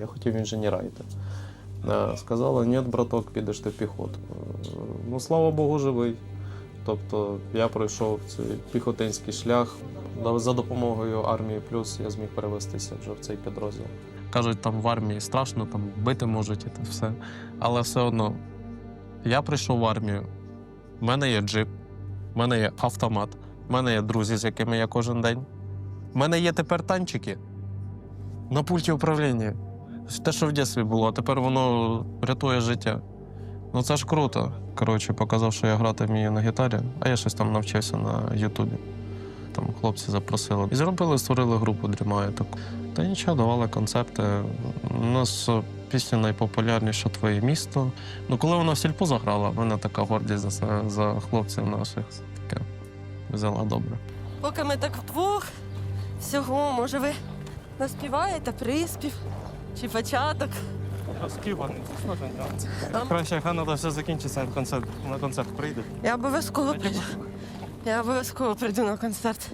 Я хотів інженера йти. Е, Сказали, ні, браток, підеш ти в піхоту. Е, Ну, слава Богу, живий. Тобто я пройшов цей піхотинський шлях. За допомогою армії плюс я зміг перевестися вже в цей підрозділ. Кажуть, там в армії страшно, там бити можуть і те все. Але все одно, я прийшов в армію, в мене є джип, в мене є автомат, в мене є друзі, з якими я кожен день. В мене є тепер танчики на пульті управління. Те, що в дитинстві було, а тепер воно рятує життя. Ну це ж круто. Коротше, показав, що я грати вмію на гітарі, а я щось там навчився на Ютубі. Там хлопці запросили. І зробили, створили групу Дрімає. Та нічого, давали концерти. У нас пісня найпопулярніша Твоє місто. Ну, коли вона в сільпо заграла, в мене така гордість за, за хлопців наших. Таке взяла добре. Поки ми так вдвох, всього, може, ви наспіваєте приспів чи початок. Краще, хай надо все закінчиться, концерт, на концерт прийде. Я обов'язково прийду. Я обов'язково прийду на концерт.